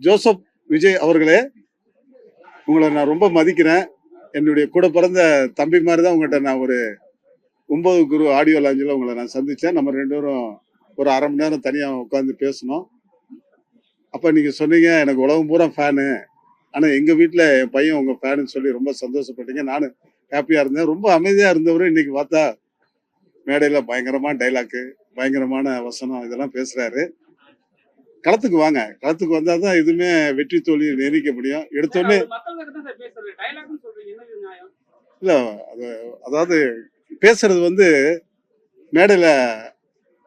Joseph Vijay அவர்களே உங்களை நான் ரொம்ப மதிக்கிறேன். என்னுடைய கூட பிறந்த தம்பி மாதிரி தான் உங்கள்கிட்ட நான் ஒரு ஒன்பது குரு ஆடியோ லாஞ்சில் உங்களை நான் சந்தித்தேன் நம்ம ரெண்டு பேரும் ஒரு அரை மணி நேரம் தனியாக உட்காந்து பேசணும் அப்போ நீங்கள் சொன்னீங்க எனக்கு உலகம் பூரா ஃபேனு ஆனால் எங்கள் வீட்டில் என் பையன் உங்கள் ஃபேனுன்னு சொல்லி ரொம்ப சந்தோஷப்பட்டீங்க. நானும் ஹாப்பியாக இருந்தேன். ரொம்ப அமைதியாக இருந்தவர் இன்னைக்கு பார்த்தா மேடையில் பயங்கரமான டைலாக்கு பயங்கரமான வசனம் இதெல்லாம் பேசுகிறாரு களத்துக்கு வாங்க. களத்துக்கு வந்தால் தான் எதுவுமே வெற்றி தோல்வி நிர்ணயிக்க முடியும். எடுத்தோடனே இல்ல அது அதாவது பேசுறது வந்து மேடையில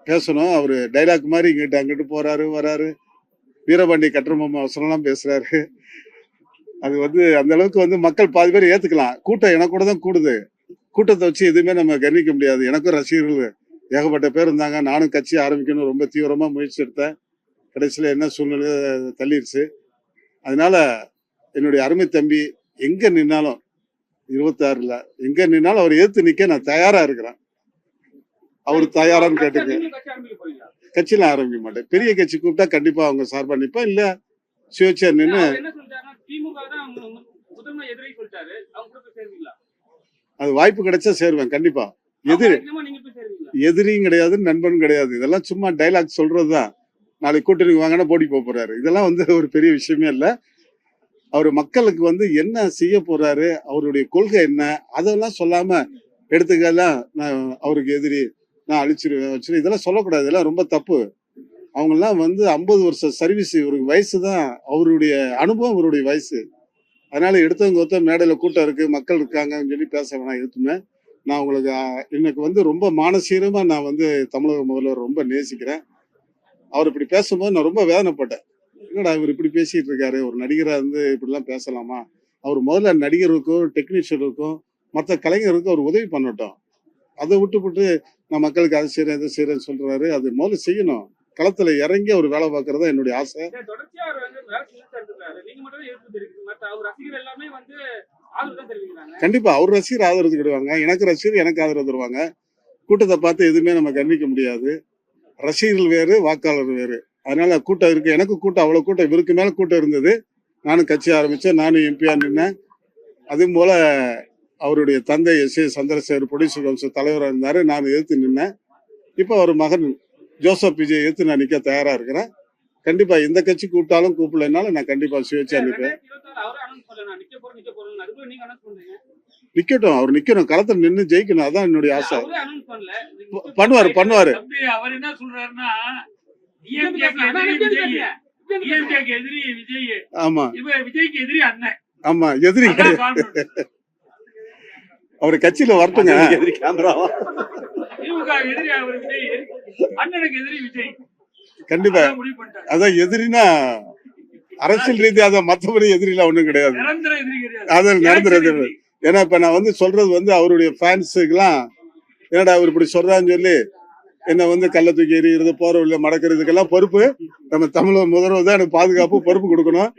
பேசணும். அவரு டைலாக் மாதிரி இங்கிட்டு அங்கிட்டு போறாரு வராரு. வீரபாண்டி கட்டரமம்மா வசனம்லாம் பேசுறாரு. அது வந்து அந்த அளவுக்கு வந்து மக்கள் பாதி பேர் ஏத்துக்கலாம். கூட்டம் எனக்கு கூட தான் கூடுது. கூட்டத்தை வச்சு எதுவுமே நம்ம கவனிக்க முடியாது. எனக்கும் ரசிகர்கள் ஏகப்பட்ட பேர் இருந்தாங்க. நானும் கட்சி ஆரம்பிக்கணும் ரொம்ப தீவிரமா முயற்சி எடுத்தேன். கடைசியில் என்ன சூழ்நிலை தள்ளிடுச்சு அதனால என்னுடைய அருமை தம்பி எங்க நின்னாலும் இருபத்தாறுல எங்க நின்னாலும் அவர் எதிர்த்து நிக்க நான் தயாரா இருக்கிறேன். அவர் தயாரான்னு கேட்டுக்க. கட்சியில ஆரம்பிக்க மாட்டேன். பெரிய கட்சி கூப்பிட்டா கண்டிப்பா அவங்க சார்பா நிப்பேன். இல்ல சுயேட்சையா நின்று அது வாய்ப்பு கிடைச்சா சேருவேன் கண்டிப்பா. எதிரி எதிரியும் கிடையாது நண்பன் கிடையாது. இதெல்லாம் சும்மா டைலாக் சொல்றதுதான். நாளைக்கு கூட்டணி வாங்கினா போட்டி போக போறாரு. இதெல்லாம் வந்து ஒரு பெரிய விஷயமே இல்லை. அவர் மக்களுக்கு வந்து என்ன செய்ய போறாரு அவருடைய கொள்கை என்ன அதெல்லாம் சொல்லாம எடுத்துக்கலாம் நான் அவருக்கு எதிரி நான் அழிச்சிருவேன் வச்சிருவேன் இதெல்லாம் சொல்லக்கூடாது. இதெல்லாம் ரொம்ப தப்பு. அவங்கெல்லாம் வந்து ஐம்பது வருஷம் சர்வீஸ் இவருக்கு வயசு தான் அவருடைய அனுபவம் இவருடைய வயசு. அதனால எடுத்தவங்க ஒருத்தர் மேடையில் கூட்டம் இருக்கு மக்கள் இருக்காங்கன்னு சொல்லி பேச வேணாம் எதுக்குமே. நான் உங்களுக்கு எனக்கு வந்து ரொம்ப மானசீகமாக நான் வந்து தமிழக முதல்வர் ரொம்ப நேசிக்கிறேன். அவர் இப்படி பேசும்போது நான் ரொம்ப வேதனைப்பட்டேன். என்னடா இவர் இப்படி பேசிட்டு இருக்காரு? ஒரு நடிகரா இருந்து இப்படிலாம் பேசலாமா? அவர் முதல்ல நடிகருக்கும் டெக்னீஷியனுக்கும் மற்ற கலைஞருக்கும் அவர் உதவி பண்ணட்டும். அதை விட்டுவிட்டு நான் மக்களுக்கு அதை செய்யறேன் இதை செய்யறேன்னு சொல்றாரு. அது முதல்ல செய்யணும். களத்துல இறங்கி அவர் வேலை பார்க்கறது என்னுடைய ஆசை. சரி, தொடர்ச்சியா அவர் வந்து வேலை செஞ்சுட்டு இருக்காரு. நீங்க மட்டும் தான் எதிர்ப்பு தெரிவிக்கிறீங்க மற்ற அவர் ரசிகர் எல்லாமே வந்து ஆதரவு தான் தெரிவிக்கிறாங்க. கண்டிப்பா அவர் ரசிகர் ஆதரவு தருவாங்க. எனக்கு ரசிகர் எனக்கு ஆதரவு தருவாங்க. கூட்டத்தை பார்த்து எதுவுமே நம்ம கண்டிக்க முடியாது. ரசிகர்கள் வேறு வாக்காளர் வேறு. அதனால கூட்டம் இருக்கு. எனக்கு கூட்டம் அவ்வளவு கூட்டம். இவருக்கு மேல கூட்டம் இருந்தது. நானும் கட்சி ஆரம்பிச்சேன். நானும் எம்பியா நின்னேன். அதே போல அவருடைய தந்தை S A Chandrasekhar producer council தலைவராக இருந்தாரு. நான் எதிர்த்து நின்னேன். இப்போ அவர் மகன் ஜோசப் விஜய் எதிர்த்து நான் நிக்க தயாரா இருக்கிறேன். கண்டிப்பா எந்த கட்சி கூப்பிட்டாலும் கூப்பிடலைனாலும் நான் கண்டிப்பா சுயேட்சையா நிற்பேன் ரெண்டாயிரத்தி இருபத்தி ஆறு அவரே நிக்கட்டும். நிக்கணும். களத்துல நின்று ஜெயிக்கணும். அதான் என்னுடைய ஆசை. பண்ணுவாரு. பண்ணுவாரு. அவர் என்ன சொல்றாருன்னா எதிரி விஜய். ஆமா. விஜய்க்கு எதிரி அண்ணன். ஆமா எதிரி அதான். அவர் கட்சியில வரட்டுங்க. எதிரி அவர் விஜய். அண்ணனுக்கு எதிரி விஜய். கண்டிப்பா. அதான் முடிவு பண்ணிட்டாரு. அதான் எதிரினா அரசியல் ரீதியா அதான் மத்தபடி எதிரிலாம் ஒண்ணும் கிடையாது. நிரந்தர எதிரி கிடையாது. அது நடந்துறது எதிரி. ஏன்னா இப்ப நான் வந்து சொல்றது வந்து அவருடைய ஃபேன்ஸுக்கெல்லாம் என்னடா அவர் இப்படி சொல்றான்னு சொல்லி என்ன வந்து கள்ள தூக்கி எறிகிறது போற உள்ள மடக்கிறதுக்கெல்லாம் பொறுப்பு. நம்ம தமிழக முதல்வர் தான் எனக்கு பாதுகாப்பு பொறுப்பு கொடுக்கணும்.